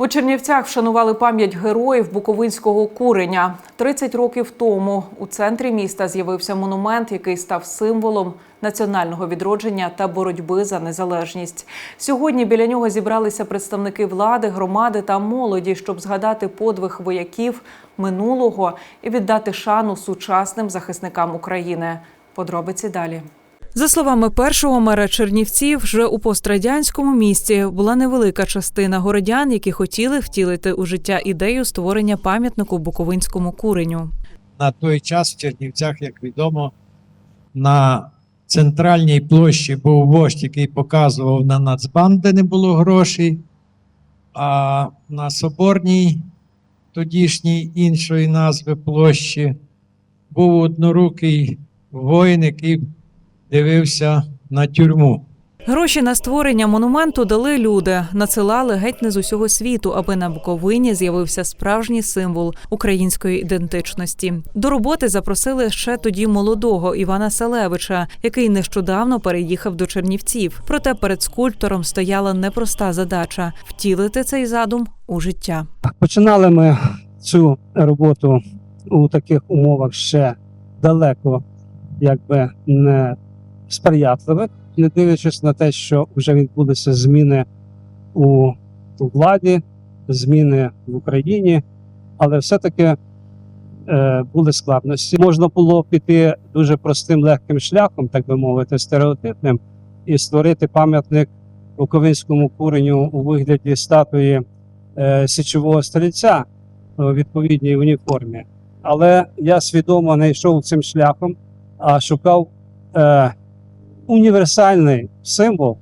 У Чернівцях вшанували пам'ять героїв Буковинського куреня. 30 років тому у центрі міста з'явився монумент, який став символом національного відродження та боротьби за незалежність. Сьогодні біля нього зібралися представники влади, громади та молоді, щоб згадати подвиг вояків минулого і віддати шану сучасним захисникам України. Подробиці далі. За словами першого мера Чернівців, вже у пострадянському місті була невелика частина городян, які хотіли втілити у життя ідею створення пам'ятнику Буковинському куреню. на той час в Чернівцях, як відомо, на центральній площі був вождь, який показував на нацбанк, де не було грошей, а на Соборній, тодішній іншої назви площі, був однорукий воїн, який дивився на тюрму. Гроші на створення монументу дали люди, надсилали геть не з усього світу, аби на Буковині з'явився справжній символ української ідентичності. До роботи запросили ще тоді молодого Івана Селевича, який нещодавно переїхав до Чернівців. Проте перед скульптором стояла непроста задача втілити цей задум у життя. Починали ми цю роботу у таких умовах ще далеко, якби не сприятливих, не дивлячись на те, що вже відбулися зміни у владі, зміни в Україні, але все-таки е, були складності. Можна було піти дуже простим легким шляхом, так би мовити, стереотипним, і створити пам'ятник Буковинському куреню у вигляді статуї е, січового стрільця у відповідній уніформі. Але я свідомо не йшов цим шляхом, а шукав е, універсальний символ,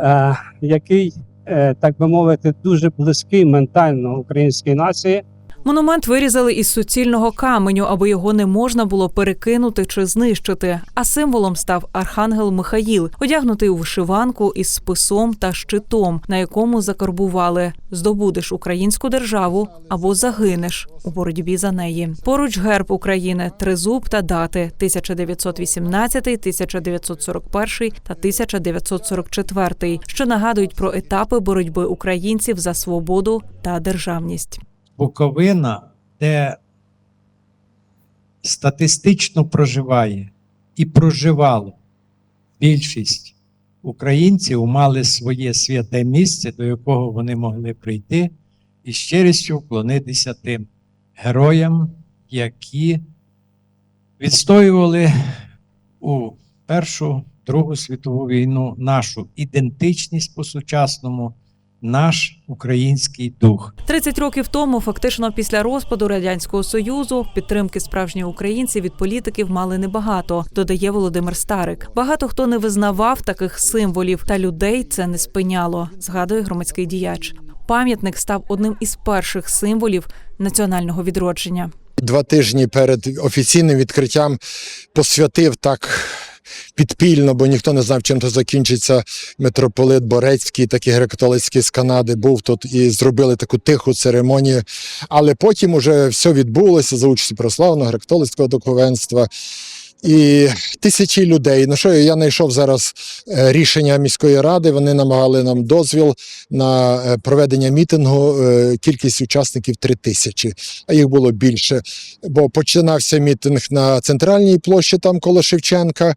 е, який, е, так би мовити, дуже близький ментально українській нації. Монумент вирізали із суцільного каменю, аби його не можна було перекинути чи знищити. А символом став архангел Михаїл, одягнутий у вишиванку із списом та щитом, на якому закарбували здобудеш українську державу або загинеш у боротьбі за неї. Поруч герб України, тризуб та дати 1918, 1941 та 1944, що нагадують про етапи боротьби українців за свободу та державність. Буковина, де статистично проживає і проживало більшість українців, мали своє святе місце, до якого вони могли прийти і щирістю вклонитися тим героям, які відстоювали у Першу Другу світову війну нашу ідентичність по-сучасному, наш український дух. 30 років тому, фактично після розпаду радянського союзу, підтримки справжніх українців від політиків мали небагато. Додає Володимир Старик. Багато хто не визнавав таких символів, та людей це не спиняло. Згадує громадський діяч. Пам'ятник став одним із перших символів національного відродження. Два тижні перед офіційним відкриттям посвятив так підпільно, бо ніхто не знав, чим то закінчиться. Митрополит Борецький, такий греко-католицький з Канади, був тут і зробили таку тиху церемонію. Але потім уже все відбулося за участі православного греко-католицького духовенства. І тисячі людей. Ну що я знайшов зараз е, рішення міської ради. Вони намагали нам дозвіл на е, проведення мітингу. Е, Кількість учасників три тисячі, а їх було більше. Бо починався мітинг на центральній площі, там коло Шевченка.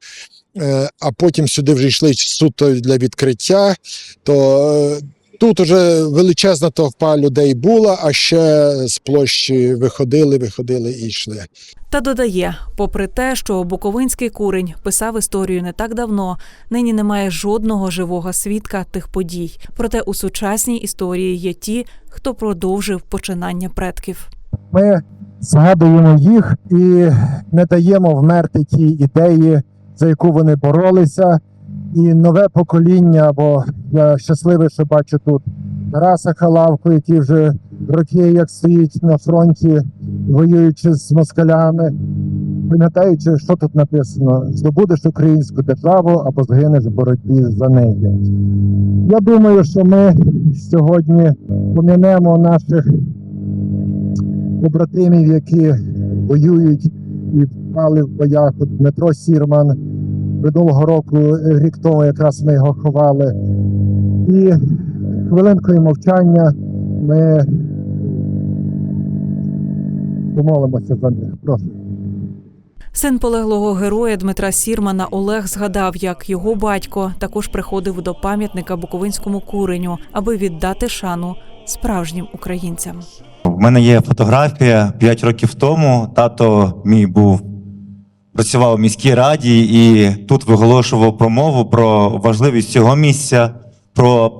А потім сюди вже йшли суто для відкриття. То тут уже величезна товпа людей була, а ще з площі виходили, виходили і йшли. Та додає, попри те, що Буковинський курень писав історію не так давно, нині немає жодного живого свідка тих подій. Проте у сучасній історії є ті, хто продовжив починання предків. ми згадуємо їх і не даємо вмерти ті ідеї, за яку вони боролися. І нове покоління, бо я щасливий, що бачу тут Тараса Халавку, який вже роки як стоїть на фронті, воюючи з москалями, пам'ятаючи, що тут написано: здобудеш українську державу або згинеш в боротьбі за неї. Я думаю, що ми сьогодні помінемо наших побратимів, які воюють і впали в боях. Дмитро Сірман минулого року, е, рік тому якраз ми його ховали. І хвилинкою мовчання ми помолимося за них. Прошу. Син полеглого героя Дмитра Сірмана Олег згадав, як його батько також приходив до пам'ятника Буковинському куреню, аби віддати шану справжнім українцям. В мене є фотографія 5 років тому. Тато мій був працював у міській раді і тут виголошував промову про важливість цього місця, про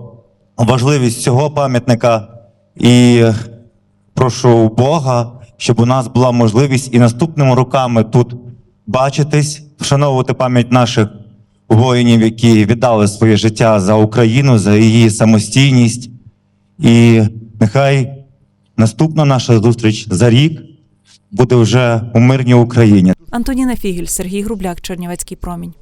важливість цього пам'ятника. І прошу Бога, щоб у нас була можливість і наступними роками тут бачитись, вшановувати пам'ять наших воїнів, які віддали своє життя за Україну, за її самостійність. І нехай наступна наша зустріч за рік буде вже у мирній Україні. Антоніна Фігель, Сергій Грубляк, Чернівецький промінь.